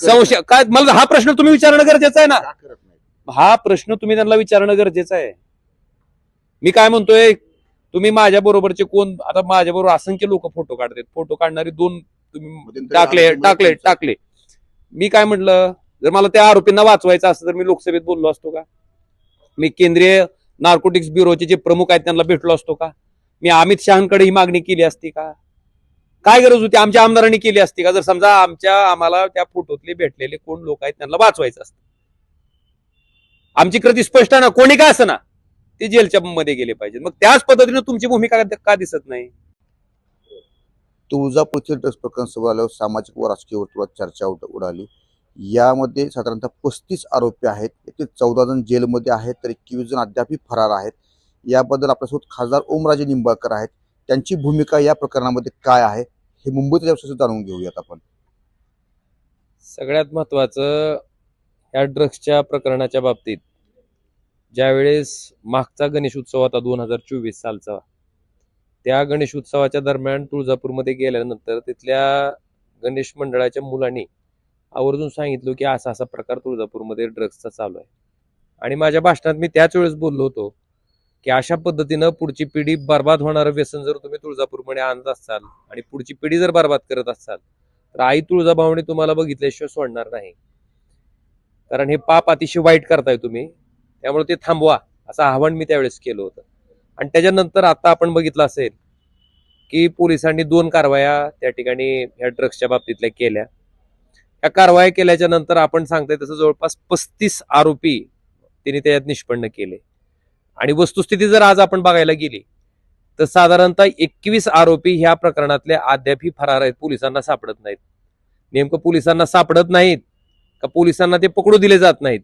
संशय काय मला हा प्रश्न तुम्ही विचारणं गरजेचं आहे ना? हा प्रश्न तुम्ही त्यांना विचारणं गरजेचं आहे. मी काय म्हणतोय तुम्ही माझ्या बरोबरचे कोण आता माझ्या बरोबर असंख्य लोक फोटो काढतात. फोटो काढणारे दोन तुम्ही टाकले टाकले टाकले. मी काय म्हटलं जर मला त्या आरोपींना वाचवायचं असतं तर मी लोकसभेत बोललो असतो का? मी केंद्रीय नार्कोटिक्स ब्युरोचे जे प्रमुख आहेत त्यांना भेटलो असतो का? मी अमित शहाकडे ही मागणी केली असती का? काय गरज होती? आमच्या आमदारांनी केली असती का? जर समजा आमच्या आम्हाला त्या फोटोतले भेटलेले कोण लोक आहेत त्यांना वाचवायचं असतं. आमची कृती स्पष्ट आहे ना? कोणी काय असं ना? ते जेलच्या मध्ये गेले पाहिजे. मग त्याच पद्धतीने तुमची भूमिका का दिसत नाही? तुळजापूरचे ड्रग्स प्रकरण सुरू आल्यावर सामाजिक व राजकीय वर्तुळात चर्चा उडाली. यामध्ये साधारणतः पस्तीस आरोपी आहेत. ते चौदा जण जेलमध्ये आहेत तर एकवीस जण अद्यापही फरार आहेत. याबद्दल आपल्यासोबत खासदार ओमराजे निंबाळकर आहेत. त्यांची भूमिका या प्रकरणामध्ये काय आहे हे मुंबईत व्यवस्थेत जाणून घेऊयात आपण. सगळ्यात महत्वाचं या ड्रग्सच्या प्रकरणाच्या बाबतीत ज्यावेळेस मागचा गणेश उत्सव होता दोन हजार चोवीस सालचा त्या गणेश उत्सवाच्या दरम्यान तुळजापूरमध्ये गेल्यानंतर तिथल्या गणेश मंडळाच्या मुलांनी आवर्जून सांगितलं की असा असा प्रकार तुळजापूरमध्ये ड्रग्सचा चालू आहे. आणि माझ्या भाषणात मी त्याच वेळेस बोललो होतो की अशा पद्धतीनं पुढची पिढी बर्बाद होणारं व्यसन जर तुम्ही तुळजापूरमध्ये आणत असाल आणि पुढची पिढी जर बर्बाद करत असाल तर आई तुळजाभवानी तुम्हाला बघितल्याशिवाय सोडणार नाही. कारण हे पाप अतिशय वाईट करताय तुम्ही. त्यामुळे ते थांबवा असं आव्हान मी त्यावेळेस केलं होतं. आणि त्याच्यानंतर आता आपण बघितलं असेल की पोलिसांनी दोन कारवाया त्या ठिकाणी ह्या ड्रग्सच्या बाबतीतल्या केल्या. या कारवाया केल्याच्यानंतर आपण सांगताय तसं जवळपास पस्तीस आरोपी त्यांनी त्याच्यात निष्पन्न केले. आणि वस्तुस्थिती जर आज आपण बघायला गेली तर साधारणतः एकवीस आरोपी ह्या प्रकरणातले अद्यापही फरार आहेत पोलिसांना सापडत नाहीत. नेमकं पोलिसांना सापडत नाहीत का पोलिसांना ते पकडू दिले जात नाहीत?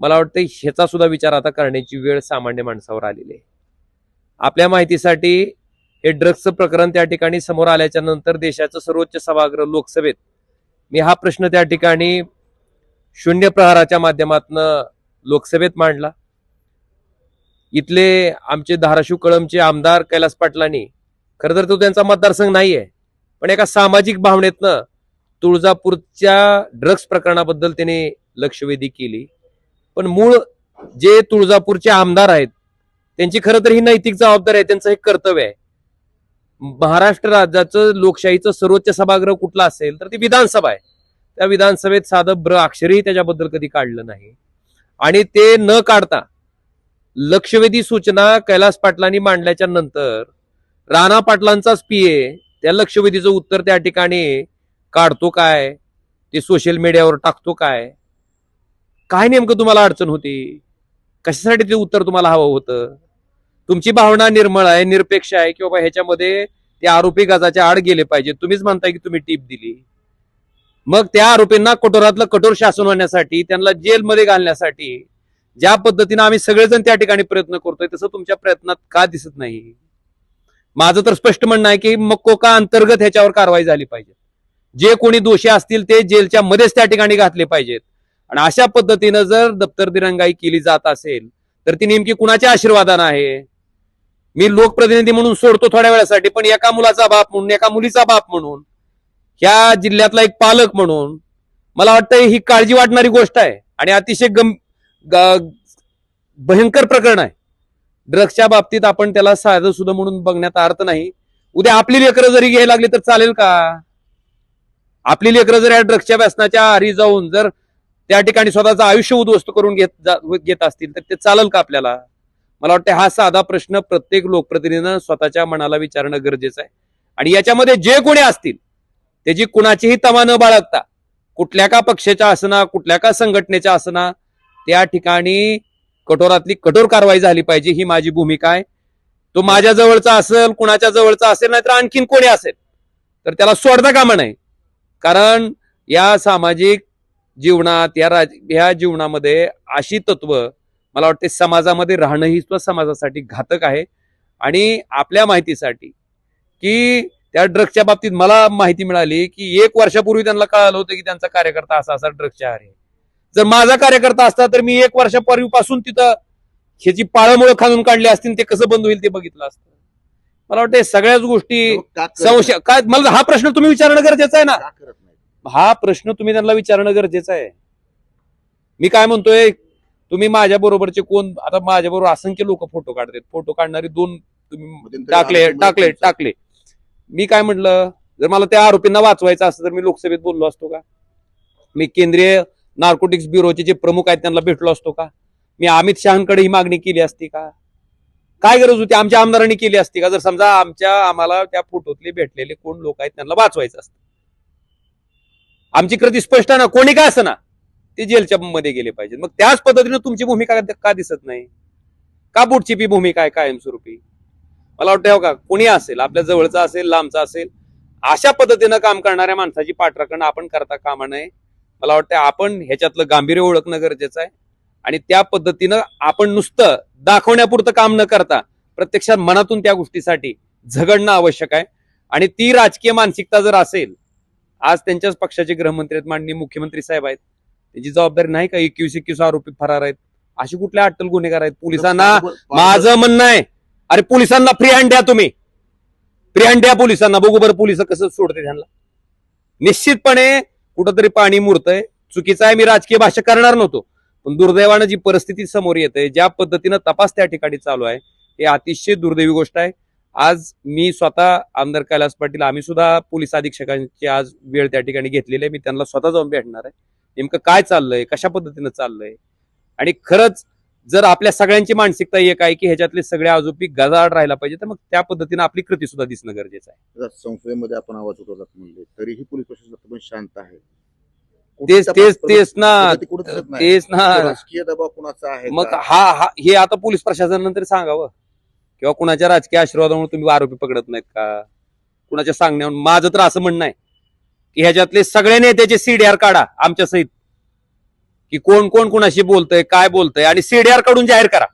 मला वाटतं ह्याचा सुद्धा विचार आता करण्याची वेळ सामान्य माणसावर आलेली आहे. आपल्या माहितीसाठी हे ड्रग्सचं प्रकरण त्या ठिकाणी समोर आल्याच्यानंतर देशाचं सर्वोच्च सभागृह लोकसभेत मी हा प्रश्न त्या ठिकाणी शून्य प्रहाराच्या माध्यमातून लोकसभेत मांडला. इथले आमचे धाराशिव कळमचे आमदार कैलास पाटलांनी खरं तर तो त्यांचा मतदारसंघ नाहीये पण एका सामाजिक भावनेतनं तुळजापूरच्या ड्रग्स प्रकरणाबद्दल त्याने लक्षवेधी केली. पण मूळ जे तुळजापूरचे आमदार आहेत त्यांची खरं तर ही नैतिक जबाबदारी आहे त्यांचं हे कर्तव्य आहे. महाराष्ट्र राज्याचं लोकशाहीचं सर्वोच्च सभागृह कुठला असेल तर ती विधानसभा आहे. त्या विधानसभेत साधं ब्र अक्षरही त्याच्याबद्दल कधी काढलं नाही. आणि ते न काढता लक्षवेधी सूचना कैलास पाटलांनी मांडल्याच्या नंतर राणा पाटलांचाच पीए त्या लक्षवेधीचं उत्तर त्या ठिकाणी काढतो काय? ते सोशल मीडियावर टाकतो काय? काय नेमकं तुम्हाला अडचण होती? कशासाठी ते उत्तर तुम्हाला हवं होतं? तुमची भावना निर्मळ आहे निरपेक्ष आहे की बाबा ह्याच्यामध्ये ते आरोपी गजाच्या आड गेले पाहिजे तुम्हीच म्हणताय की तुम्ही टीप दिली. मग त्या आरोपींना कठोरातलं कठोर शासन होण्यासाठी त्यांना जेलमध्ये घालण्यासाठी ज्या पद्धतीनं आम्ही सगळेजण त्या ठिकाणी प्रयत्न करतोय तसं तुमच्या प्रयत्नात का दिसत नाही? माझं तर स्पष्ट म्हणणं आहे की मकोका अंतर्गत ह्याच्यावर कारवाई झाली पाहिजे. जे कोणी दोषी असतील ते जेलच्या मध्येच त्या ठिकाणी घातले पाहिजेत. आणि अशा पद्धतीनं जर दप्तर दिरंगाई केली जात असेल तर ती नेमकी कुणाच्या आशीर्वादानं आहे? मी लोकप्रतिनिधी म्हणून सोडतो थोड्या वेळासाठी पण एका मुलाचा बाप म्हणून एका मुलीचा बाप म्हणून ह्या जिल्ह्यातला एक पालक म्हणून मला वाटतं ही काळजी वाटणारी गोष्ट आहे. आणि अतिशय गं भयंकर प्रकरण आहे. ड्रग्सच्या बाबतीत आपण त्याला साधं सुद्धा म्हणून बघण्यात अर्थ नाही. उद्या आपली लेकरं जरी घ्यायला लागली तर चालेल का? आपली लेकरं जर या ड्रग्सच्या व्यसनाच्या आरी जाऊन जर त्या ठिकाणी स्वतःचं आयुष्य उद्ध्वस्त करून घेत घेत असतील तर ते चालेल का आपल्याला? मला वाटतं हा साधा प्रश्न प्रत्येक लोकप्रतिनिधीनं स्वतःच्या मनाला विचारणं गरजेचं आहे. आणि याच्यामध्ये जे कोणी असतील त्याची कुणाचीही तमा न बाळगता कुठल्या का पक्षाच्या असना कुठल्या का संघटनेच्या असना त्या ठिकाणी कठोरातली कठोर कारवाई झाली पाहिजे ही माझी भूमिका आहे. तो माझ्या जवळचा असेल कुणाच्या जवळचा असेल नाहीतर आणखीन कोणी असेल तर त्याला सोडता कामा नाही कारण या सामाजिक जीवनात या राज ह्या जीवनामध्ये अशी तत्व मला वाटते समाजामध्ये राहणं ही सुद्धा समाजासाठी घातक आहे. आणि आपल्या माहितीसाठी की त्या ड्रग्सच्या बाबतीत मला माहिती मिळाली की एक वर्षापूर्वी त्यांना कळालं होतं की त्यांचा कार्यकर्ता असा असा ड्रग्सच्या आहारी आहे. जर माझा कार्यकर्ता असता तर मी एक वर्षापूर्वीपासून तिथं ह्याची पाळमुळं खालून काढली असतील ते कसं बंद होईल ते बघितलं असतं. मला वाटतं सगळ्याच गोष्टी संशय काय मला हा प्रश्न तुम्ही विचारणं गरजेचं आहे ना? हा प्रश्न तुम्ही त्यांना विचारणं गरजेचं आहे. मी काय म्हणतोय तुम्ही माझ्या बरोबरचे कोण आता माझ्या बरोबर असंख्य लोक फोटो काढतात. फोटो काढणारे दोन तुम्ही टाकले टाकले टाकले. मी काय म्हटलं जर मला त्या आरोपींना वाचवायचं असतं तर मी लोकसभेत बोललो असतो का? मी केंद्रीय नार्कोटिक्स ब्युरोचे जे प्रमुख आहेत त्यांना भेटलो असतो का? मी अमित शहाकडे ही मागणी केली असती का? काय गरज होती? आमच्या आमदारांनी केली असती का? जर समजा आमच्या आम्हाला त्या फोटोतले भेटलेले कोण लोक आहेत त्यांना वाचवायचं असतं. आमची कृती स्पष्ट ना? कोणी काय असं ना? ते जेलच्या मध्ये गेले पाहिजे. मग त्याच पद्धतीनं तुमची भूमिका का दिसत नाही? का पुढची पी भूमिका आहे कायमस्वरूपी? मला वाटतं हो का कोणी असेल आपल्या जवळचा असेल लांबचा असेल अशा पद्धतीनं काम करणाऱ्या माणसाची पाठराखण आपण करता कामा नये. मला वाटतं आपण ह्याच्यातलं गांभीर्य ओळखणं गरजेचं आहे. आणि त्या पद्धतीनं आपण नुसतं दाखवण्यापुरतं काम न करता प्रत्यक्षात मनातून त्या गोष्टीसाठी झगडणं आवश्यक आहे. आणि ती राजकीय मानसिकता जर असेल आज त्यांच्याच पक्षाचे गृहमंत्री आहेत माननीय मुख्यमंत्री साहेब आहेत. त्याची जबाबदारी नाही का? एकवीस एकवीस आरोपी फरार आहेत. अशी कुठल्या अट्टल गुन्हेगार आहेत? पोलिसांना माझं म्हणणं आहे. अरे पोलिसांना फ्री हँड द्या तुम्ही. फ्री हँड द्या पोलिसांना. बघू बरं पोलीस कसं सोडते त्यांना. निश्चितपणे कुठंतरी पाणी मुरतंय. चुकीचं आहे मी राजकीय भाषा करणार नव्हतो. पण दुर्दैवानं जी परिस्थिती समोर येते ज्या पद्धतीनं तपास त्या ठिकाणी चालू आहे हे अतिशय दुर्दैवी गोष्ट आहे. आज मी स्वतः आमदार कैलास पाटील आम्ही सुद्धा पोलीस अधीक्षकांची आज वेळ त्या ठिकाणी घेतलेली आहे. मी त्यांना स्वतः जाऊन भेटणार आहे. नेमकं काय चाललंय कशा पद्धतीनं चाललंय? आणि खरंच जर आपल्या सगळ्यांची मानसिकता एक आहे की ह्याच्यातले सगळे आरोपी गजाआड राहायला पाहिजे तर मग त्या पद्धतीनं आपली कृती सुद्धा दिसणं गरजेचं आहे. संसदेमध्ये आपण आवाज उठवला म्हणले तरीही पोलीस प्रशासन शांत आहे. तेच तेच तेच ना. तेच ना. राजकीय दबाव कुणाचा आहे मग? हा हा हे आता पोलीस प्रशासनानंतर सांगावं. किंवा कुणाच्या राजकीय आशीर्वादामुळे तुम्ही आरोपी पकडत नाहीत का? कुणाच्या सांगण्यावर माझं तर असं म्हणणं आहे की ह्याच्यातले सगळे नेत्याचे सीडीआर काढा आमच्या सहित. की कोण कोण कुणाशी बोलतय काय बोलतय आणि सीडीआरकडून जाहीर करा.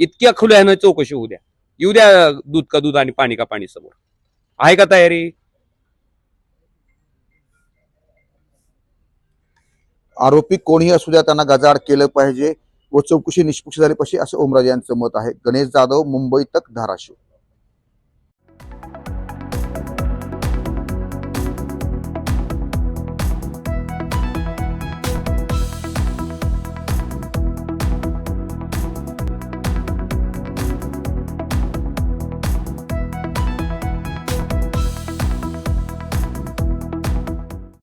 इतक्या खुल्यानं चौकशी होऊ द्या. येऊ द्या दूध का दूध आणि पाणी का पाणी समोर. आहे का तयारी? आरोपी कोणीही असू द्या त्यांना गजाड केलं पाहिजे व चौकशी निष्पक्ष झाली पाहिजे असं ओमराजे यांचं मत आहे. गणेश जाधव मुंबई तक धाराशिव.